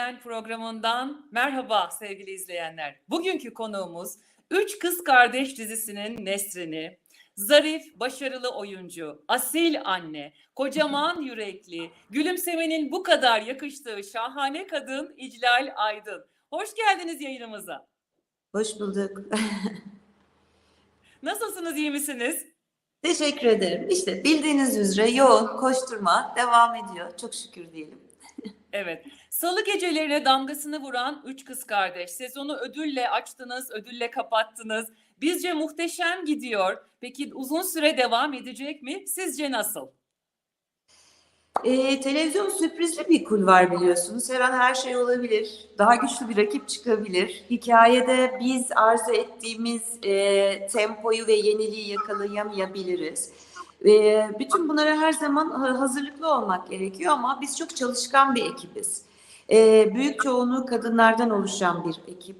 Ben programından merhaba sevgili izleyenler. Bugünkü konuğumuz Üç Kız Kardeş dizisinin Nesrin'i, zarif, başarılı oyuncu, asil anne, kocaman yürekli, gülümsemenin bu kadar yakıştığı şahane kadın İclal Aydın. Hoş geldiniz yayınımıza. Hoş bulduk. Nasılsınız, iyi misiniz? Teşekkür ederim. İşte bildiğiniz üzere yoğun koşturma devam ediyor. Çok şükür diyelim. Evet. Salı gecelerine damgasını vuran Üç Kız Kardeş. Sezonu ödülle açtınız, ödülle kapattınız. Bizce muhteşem gidiyor. Peki uzun süre devam edecek mi? Sizce nasıl? Ee, televizyon sürprizli bir kulvar biliyorsunuz. Her an her şey olabilir. Daha güçlü bir rakip çıkabilir. Hikayede biz arzu ettiğimiz e, tempoyu ve yeniliği yakalayamayabiliriz. Bütün bunlara her zaman ha- hazırlıklı olmak gerekiyor ama biz çok çalışkan bir ekibiz. Büyük çoğunluğu kadınlardan oluşan bir ekip.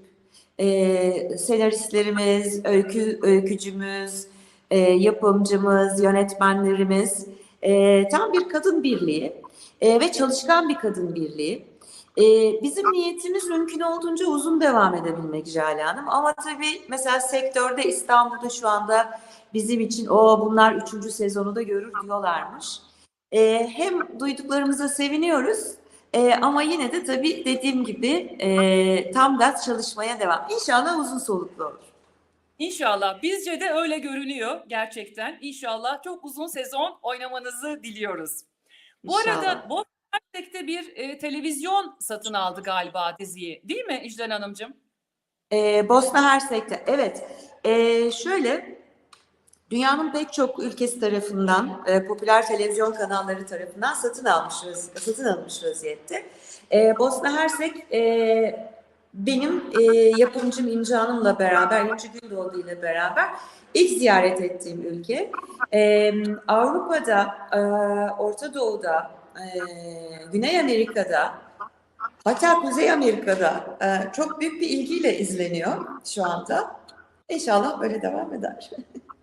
Senaristlerimiz, öykü öykücümüz, yapımcımız, yönetmenlerimiz tam bir kadın birliği ve çalışkan bir kadın birliği. E, bizim niyetimiz mümkün olduğunca uzun devam edebilmek Jale Hanım. Ama tabii mesela sektörde İstanbul'da şu anda bizim için o bunlar üçüncü sezonu da görür diyorlarmış. E, hem duyduklarımıza seviniyoruz e, ama yine de tabii dediğim gibi e, tam gaz çalışmaya devam. İnşallah uzun soluklu olur. İnşallah. Bizce de öyle görünüyor gerçekten. İnşallah çok uzun sezon oynamanızı diliyoruz. Bu İnşallah. arada Bosna Hersek'te bir e, televizyon satın aldı galiba diziyi. Değil mi İclal Hanımcığım? Ee, Bosna Hersek'te evet. Ee, şöyle dünyanın pek çok ülkesi tarafından e, popüler televizyon kanalları tarafından satın almış satın alınmış vaziyette. Ee, Bosna Hersek e, benim e, yapımcım İnci Hanım'la beraber, İnci Gündoğdu ile beraber ilk ziyaret ettiğim ülke. Ee, Avrupa'da, e, Orta Doğu'da, e, Güney Amerika'da, Hatta Kuzey Amerika'da e, çok büyük bir ilgiyle izleniyor şu anda. İnşallah böyle devam eder.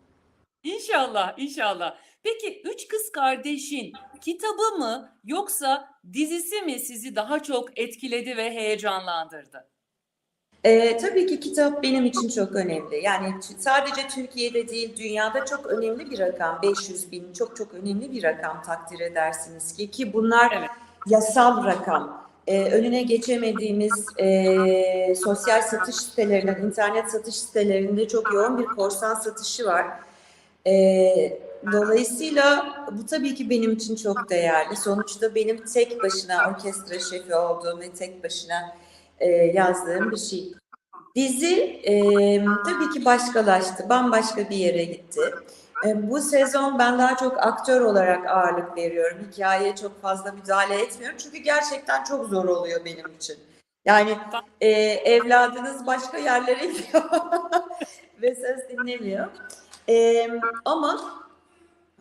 İnşallah, inşallah. Peki Üç Kız Kardeş'in kitabı mı yoksa dizisi mi sizi daha çok etkiledi ve heyecanlandırdı? E, tabii ki kitap benim için çok önemli. Yani sadece Türkiye'de değil dünyada çok önemli bir rakam. 500 bin çok çok önemli bir rakam takdir edersiniz ki. Ki bunlar Evet. yasal rakam. E, önüne geçemediğimiz e, sosyal satış sitelerinden, internet satış sitelerinde çok yoğun bir korsan satışı var. E, dolayısıyla bu tabii ki benim için çok değerli. Sonuçta benim tek başına orkestra şefi olduğum ve tek başına e, yazdığım bir şey. Dizi e, tabii ki başkalaştı, bambaşka bir yere gitti. E, bu sezon ben daha çok aktör olarak ağırlık veriyorum. Hikayeye çok fazla müdahale etmiyorum çünkü gerçekten çok zor oluyor benim için. Yani e, evladınız başka yerlere gidiyor ve söz dinlemiyor. E, ama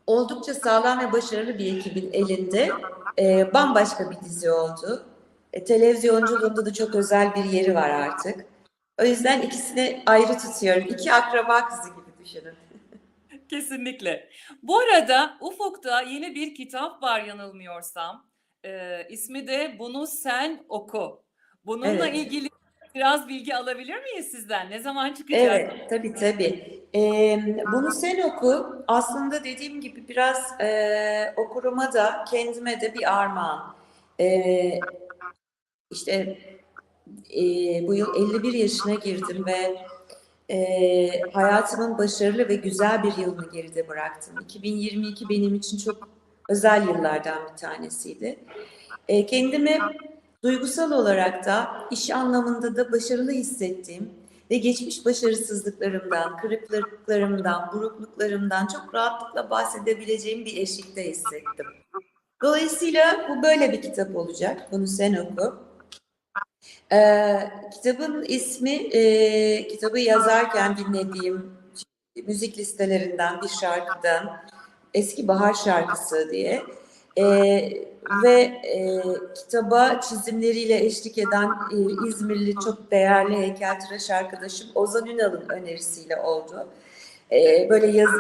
oldukça sağlam ve başarılı bir ekibin elinde e, bambaşka bir dizi oldu. E, televizyonculuğunda da çok özel bir yeri var artık. O yüzden ikisini ayrı tutuyorum. İki akraba kızı gibi düşünün. Kesinlikle. Bu arada Ufuk'ta yeni bir kitap var yanılmıyorsam. Ee, ismi de Bunu Sen Oku. Bununla Evet. ilgili biraz bilgi alabilir miyiz sizden? Ne zaman çıkacak? Evet, tabii tabii. Ee, bunu sen oku. Aslında dediğim gibi biraz e, okuruma da kendime de bir armağan. Ee, işte e, bu yıl 51 yaşına girdim ve e, hayatımın başarılı ve güzel bir yılını geride bıraktım. 2022 benim için çok özel yıllardan bir tanesiydi. E, kendimi duygusal olarak da iş anlamında da başarılı hissettiğim ve geçmiş başarısızlıklarımdan, kırıklıklarımdan, burukluklarımdan çok rahatlıkla bahsedebileceğim bir eşikte hissettim. Dolayısıyla bu böyle bir kitap olacak. Bunu sen oku. Ee, kitabın ismi, e, kitabı yazarken dinlediğim müzik listelerinden bir şarkıdan Eski Bahar Şarkısı diye e, ve e, kitaba çizimleriyle eşlik eden e, İzmirli çok değerli heykeltıraş arkadaşım Ozan Ünal'ın önerisiyle oldu. E, böyle yaz,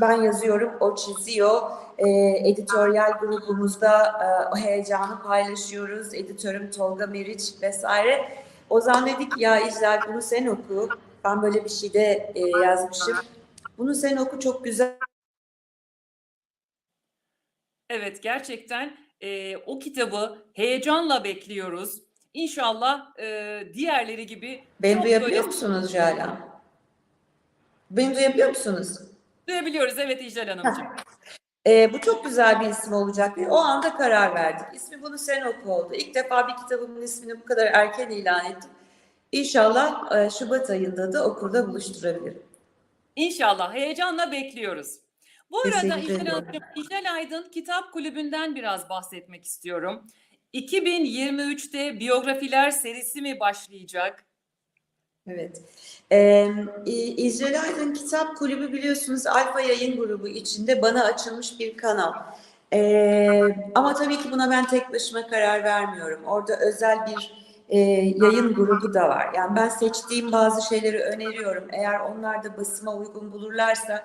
Ben yazıyorum, o çiziyor. E, editoryal grubumuzda e, o heyecanı paylaşıyoruz. Editörüm Tolga Meriç vesaire. Ozan dedik ya İclal bunu sen oku. Ben böyle bir şey de e, yazmışım. Bunu sen oku çok güzel. Evet gerçekten e, o kitabı heyecanla bekliyoruz. İnşallah e, diğerleri gibi Beni duyabiliyor böyle- musunuz Jala? Beni duyabiliyor musunuz? Duyabiliyoruz. Evet İclal Hanımcığım. Ee, bu çok güzel bir isim olacak ve o anda karar verdik. İsmi bunu sen oku oldu. İlk defa bir kitabımın ismini bu kadar erken ilan ettim. İnşallah e, Şubat ayında da okurda buluşturabilirim. İnşallah heyecanla bekliyoruz. Bu arada İclal İclal Aydın Kitap Kulübü'nden biraz bahsetmek istiyorum. 2023'te biyografiler serisi mi başlayacak? Evet. Ee, Aydın Kitap Kulübü biliyorsunuz Alfa Yayın Grubu içinde bana açılmış bir kanal. Ee, ama tabii ki buna ben tek başıma karar vermiyorum. Orada özel bir e, yayın grubu da var. Yani ben seçtiğim bazı şeyleri öneriyorum. Eğer onlar da basıma uygun bulurlarsa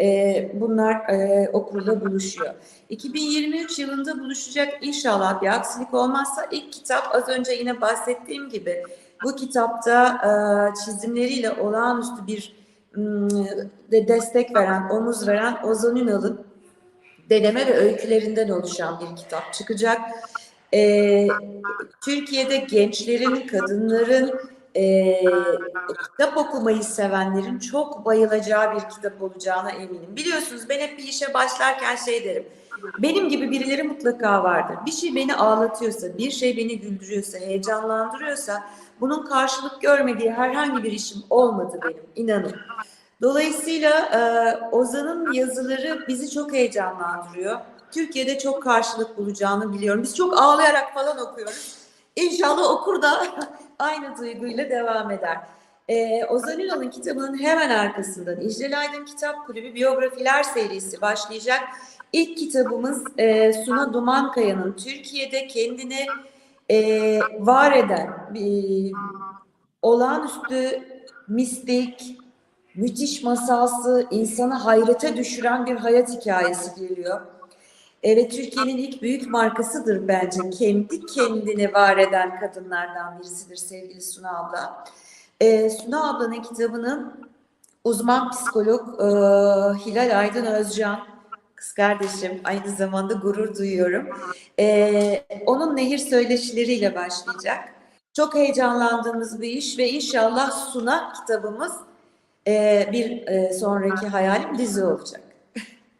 e, bunlar e, okurla buluşuyor. 2023 yılında buluşacak inşallah bir aksilik olmazsa ilk kitap az önce yine bahsettiğim gibi bu kitapta e, çizimleriyle olağanüstü bir de destek veren, omuz veren Ozan Ünal'ın deneme ve öykülerinden oluşan bir kitap çıkacak. E, Türkiye'de gençlerin, kadınların, e, kitap okumayı sevenlerin çok bayılacağı bir kitap olacağına eminim. Biliyorsunuz ben hep bir işe başlarken şey derim. Benim gibi birileri mutlaka vardır. Bir şey beni ağlatıyorsa, bir şey beni güldürüyorsa, heyecanlandırıyorsa bunun karşılık görmediği herhangi bir işim olmadı benim, inanın. Dolayısıyla e, Ozan'ın yazıları bizi çok heyecanlandırıyor. Türkiye'de çok karşılık bulacağını biliyorum. Biz çok ağlayarak falan okuyoruz. İnşallah okur da aynı duyguyla devam eder. Ee, Ozan Ünal'ın kitabının hemen arkasından İclal Aydın Kitap Kulübü biyografiler serisi başlayacak. İlk kitabımız e, Suna Dumankaya'nın Türkiye'de kendini e, var eden bir olağanüstü mistik, müthiş masalsı, insanı hayrete düşüren bir hayat hikayesi geliyor. Evet Türkiye'nin ilk büyük markasıdır bence. Kendi kendini var eden kadınlardan birisidir sevgili Suna abla. Ee, Suna ablanın kitabının uzman psikolog e, Hilal Aydın Özcan, kız kardeşim aynı zamanda gurur duyuyorum. Ee, onun nehir söyleşileriyle başlayacak. Çok heyecanlandığımız bir iş ve inşallah Suna kitabımız e, bir e, sonraki hayalim dizi olacak.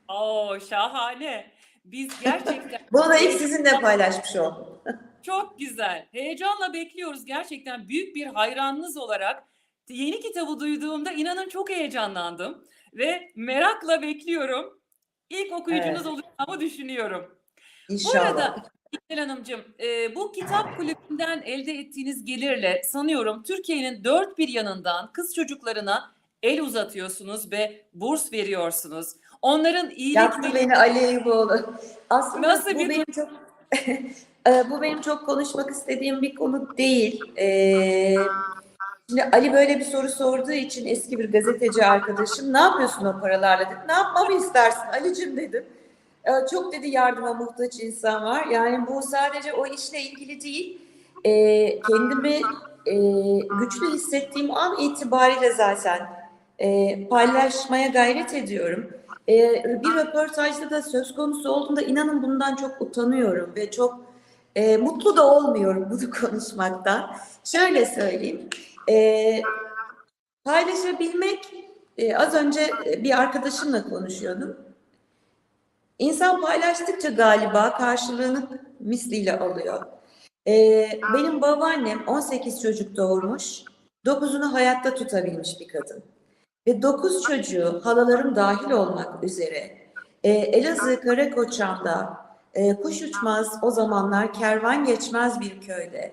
Oo şahane. Biz gerçekten Bunu da ilk sizinle paylaşmış oldum. Çok güzel. Heyecanla bekliyoruz. Gerçekten büyük bir hayranınız olarak yeni kitabı duyduğumda inanın çok heyecanlandım ve merakla bekliyorum. İlk okuyucunuz olacağımı düşünüyorum. Bu İnşallah. arada İlker Hanımcığım, e, bu kitap kulübünden elde ettiğiniz gelirle sanıyorum Türkiye'nin dört bir yanından kız çocuklarına el uzatıyorsunuz ve burs veriyorsunuz. Onların iyilikleri beni Ali Eyüboğlu. Aslında Nasıl bu bir- benim çok e, bu benim çok konuşmak istediğim bir konu değil. E, şimdi Ali böyle bir soru sorduğu için eski bir gazeteci arkadaşım ne yapıyorsun o paralarla dedi. Ne yapmamı istersin Ali'cim dedim. E, çok dedi yardıma muhtaç insan var. Yani bu sadece o işle ilgili değil. E, kendimi e, güçlü hissettiğim an itibariyle zaten e, paylaşmaya gayret ediyorum. E, bir röportajda da söz konusu olduğunda inanın bundan çok utanıyorum ve çok e, mutlu da olmuyorum bunu konuşmaktan. Şöyle söyleyeyim. E, paylaşabilmek e, az önce bir arkadaşımla konuşuyordum. İnsan paylaştıkça galiba karşılığını misliyle alıyor. E, benim babaannem 18 çocuk doğurmuş, 9'unu hayatta tutabilmiş bir kadın. Ve 9 çocuğu halalarım dahil olmak üzere e, Elazığ Karakoçan'da e, kuş uçmaz o zamanlar kervan geçmez bir köyde.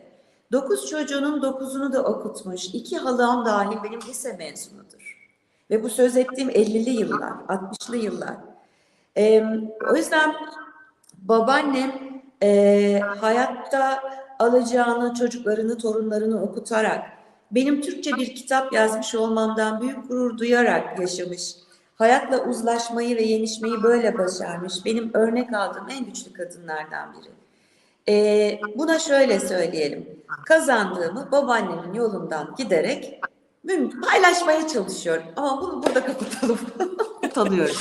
9 çocuğunun 9'unu da okutmuş. iki halam dahil benim lise mezunudur. Ve bu söz ettiğim 50'li yıllar, 60'lı yıllar. E, o yüzden babaannem e, hayatta alacağını, çocuklarını, torunlarını okutarak benim Türkçe bir kitap yazmış olmamdan büyük gurur duyarak yaşamış. hayatla uzlaşmayı ve yenişmeyi böyle başarmış. Benim örnek aldığım en güçlü kadınlardan biri. Ee, buna şöyle söyleyelim. Kazandığımı babaannemin yolundan giderek paylaşmaya çalışıyorum. Ama bunu burada kapatalım. Utanıyorum.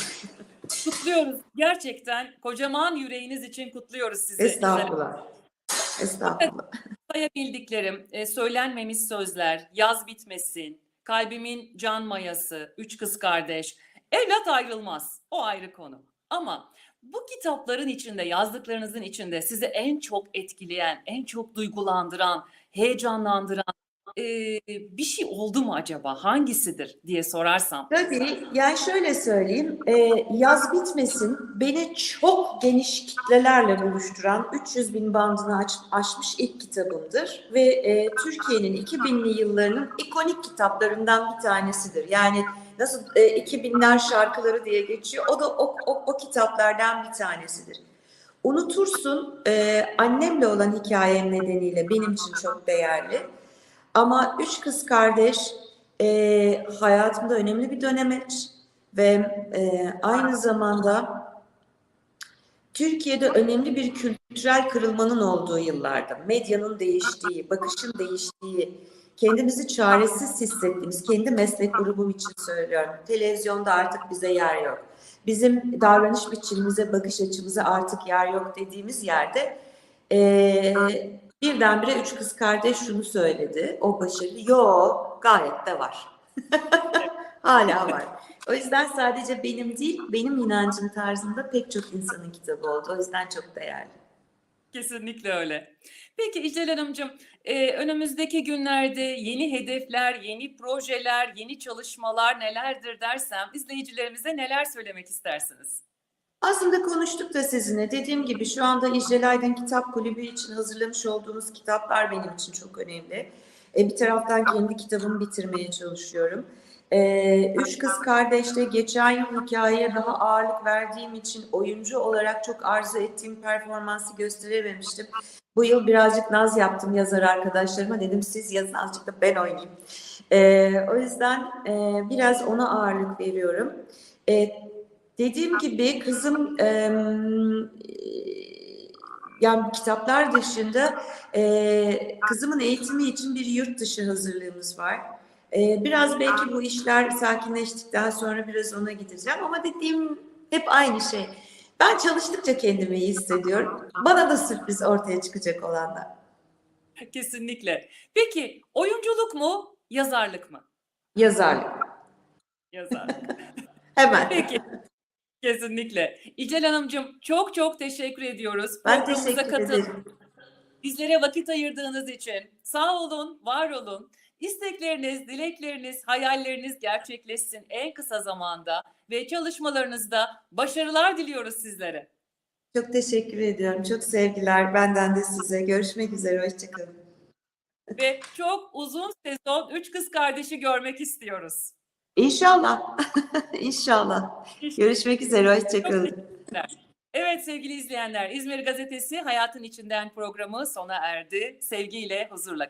Kutluyoruz. Gerçekten kocaman yüreğiniz için kutluyoruz sizi. Estağfurullah. Estağfurullah. Sayabildiklerim, e, söylenmemiş sözler, yaz bitmesin, kalbimin can mayası, üç kız kardeş, evlat ayrılmaz. O ayrı konu. Ama bu kitapların içinde, yazdıklarınızın içinde sizi en çok etkileyen, en çok duygulandıran, heyecanlandıran e, bir şey oldu mu acaba? Hangisidir diye sorarsam. Tabii yani şöyle söyleyeyim e, yaz bitmesin beni çok geniş kitlelerle buluşturan 300 bin bandını aç- aşmış ilk kitabımdır ve e, Türkiye'nin 2000'li yıllarının ikonik kitaplarından bir tanesidir. Yani nasıl e, 2000'ler şarkıları diye geçiyor o da o, o, o kitaplardan bir tanesidir. Unutursun e, annemle olan hikayem nedeniyle benim için çok değerli. Ama Üç Kız Kardeş e, hayatımda önemli bir dönemeç ve e, aynı zamanda Türkiye'de önemli bir kültürel kırılmanın olduğu yıllarda medyanın değiştiği, bakışın değiştiği, kendimizi çaresiz hissettiğimiz, kendi meslek grubum için söylüyorum. Televizyonda artık bize yer yok. Bizim davranış biçimimize, bakış açımıza artık yer yok dediğimiz yerde e, birdenbire üç kız kardeş şunu söyledi. O başarılı. Yok, gayet de var. Hala var. O yüzden sadece benim değil, benim inancım tarzında pek çok insanın kitabı oldu. O yüzden çok değerli. Kesinlikle öyle. Peki İclal Hanımcığım, e, önümüzdeki günlerde yeni hedefler, yeni projeler, yeni çalışmalar nelerdir dersem izleyicilerimize neler söylemek istersiniz? Aslında konuştuk da sizinle. Dediğim gibi şu anda İclal Aydın Kitap Kulübü için hazırlamış olduğumuz kitaplar benim için çok önemli. E, bir taraftan kendi kitabımı bitirmeye çalışıyorum. E, Üç Kız Kardeş'te geçen yıl hikayeye daha ağırlık verdiğim için oyuncu olarak çok arzu ettiğim performansı gösterememiştim. Bu yıl birazcık naz yaptım yazar arkadaşlarıma. Dedim siz yazın azıcık da ben oynayayım. E, o yüzden e, biraz ona ağırlık veriyorum. E, dediğim gibi kızım em, yani kitaplar dışında e, kızımın eğitimi için bir yurt dışı hazırlığımız var. E, biraz belki bu işler sakinleştikten sonra biraz ona gideceğim ama dediğim hep aynı şey. Ben çalıştıkça kendimi iyi hissediyorum. Bana da sürpriz ortaya çıkacak olanlar. Kesinlikle. Peki oyunculuk mu, yazarlık mı? Yazarlık. Yazarlık. Hemen. Peki. Kesinlikle. İclal Hanımcığım çok çok teşekkür ediyoruz. Ben Programımıza teşekkür katıl- ederim. Bizlere vakit ayırdığınız için sağ olun, var olun. İstekleriniz, dilekleriniz, hayalleriniz gerçekleşsin en kısa zamanda ve çalışmalarınızda başarılar diliyoruz sizlere. Çok teşekkür ediyorum. Çok sevgiler benden de size. Görüşmek üzere. Hoşçakalın. Ve çok uzun sezon üç kız kardeşi görmek istiyoruz. İnşallah. İnşallah. Görüşmek üzere. Hoşçakalın. Evet sevgili izleyenler, İzmir Gazetesi Hayatın İçinden programı sona erdi. Sevgiyle, huzurla